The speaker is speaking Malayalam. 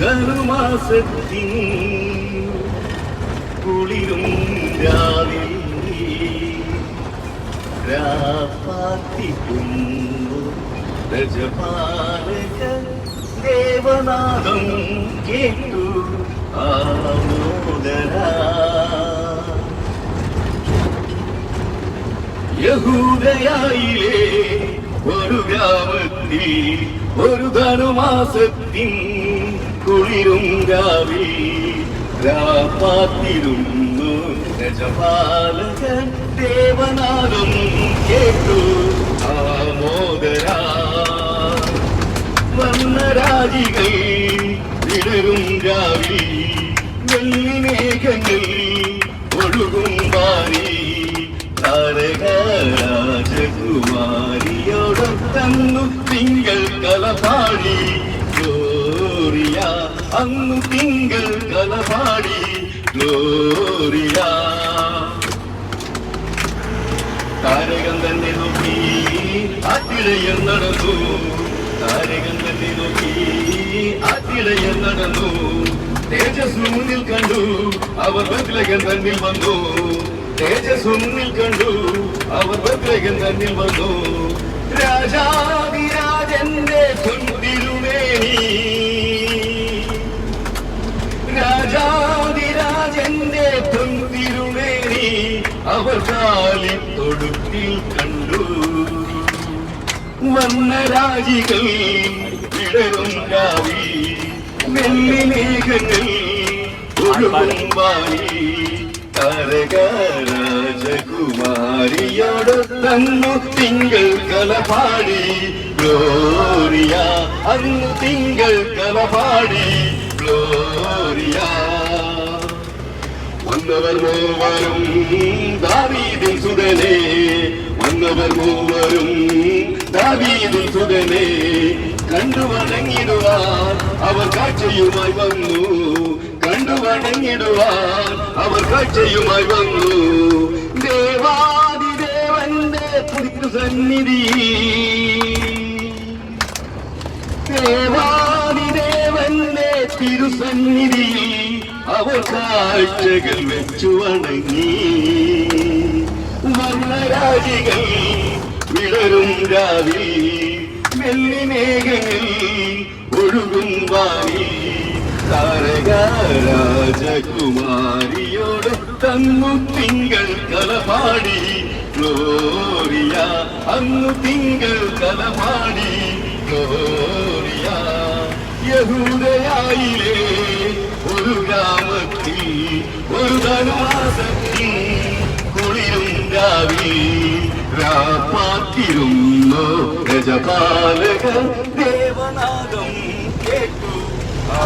ധനുമാസത്തിൻ കുളിരും രാവിൽ രാപ്പാത്തിക്കുന്നു രജപാലക കേട്ടു ആമോദര. യഹൂദയായിലെ ഒരു ഗ്രാമത്തിൽ ഒരു ധനുമാസത്തിൻ രാവിൽ രാപ്പാത്തിരുന്നു രജപാലകൻ ദേവനാദം കേട്ടു. ആമോദരാ. വന്നരാജികൾ വിടരും രാവിൽ. വെള്ളിമേഘങ്ങൾ ഒഴുകും വാരി താരകരാജകുമാരിയോടൊത്തന്നു തിങ്കൾ കലപാടി. അന്നു തിങ്കൾ കലപാടി ഗ്ലോറിയ താരകം തന്നെ നോക്കി ആറ്റിടയൻ നടന്നു. താരകം തന്നെ നോക്കി ആറ്റിടയൻ നടന്നു. തേജസ് മുന്നിൽ കണ്ടു അവർ ബദ്രകൻ തന്നിൽ വന്നു. തേജസ് മുന്നിൽ കണ്ടു അവർ ബദ്രകൻ തന്നിൽ വന്നു. രാജാതിരാജന്റെ രാജാതിരാജന്റെ പൊന്തിരുമേനി അവർ കാലി തൊടുത്തിൽ കണ്ടു. വന്ന രാജികൾ വിടരും കാവി വെള്ളിമേഘങ്ങൾ ഒഴുകും വാരി താരകരാജകുമാരിയോട് തന്നു തിങ്കൾ കലപാടി. ഗ്ലോറിയ അന്നു തിങ്കൾ കലപാടി. ഗ്ലോറിയ വന്നവർ മൂവരും ദാവീദിൻ സുതനെ വന്നവർ മൂവരും ദാവീദിൻ സുതനെ. കണ്ടു വണങ്ങിടുവാൻ അവർ കാഴ്ചയുമായി വന്നു. കണ്ടു വണങ്ങിടുവാൻ അവർ കാഴ്ചയുമായി വന്നു. ദേവാദിദേവന്റെ തിരുസന്നിധി ദേവാദിദേവന്റെ തിരുസന്നിധിയിൽ അവർ വെച്ചു വണങ്ങി. വർണരാജികൾ വിടരും രാവിൽ. വെള്ളിമേഘങ്ങൾ ഒഴുകും വാരി താരകാരാജകുമാരിയോട് തന്നു തിങ്കൾ കലപാടി ഗ്ലോറിയ അന്നു തിങ്കൾ കലപാടി ഗ്ലോറിയ യഹൂദയായിലെ ഒരു ഗ്രാമത്തിൽ ഒരു ധനുമാസത്തിൽ കുളിരും രാവിൽ രാപ്പാത്തിരുന്നു രജപാലക ദേവനാഗം കേട്ടു. ആ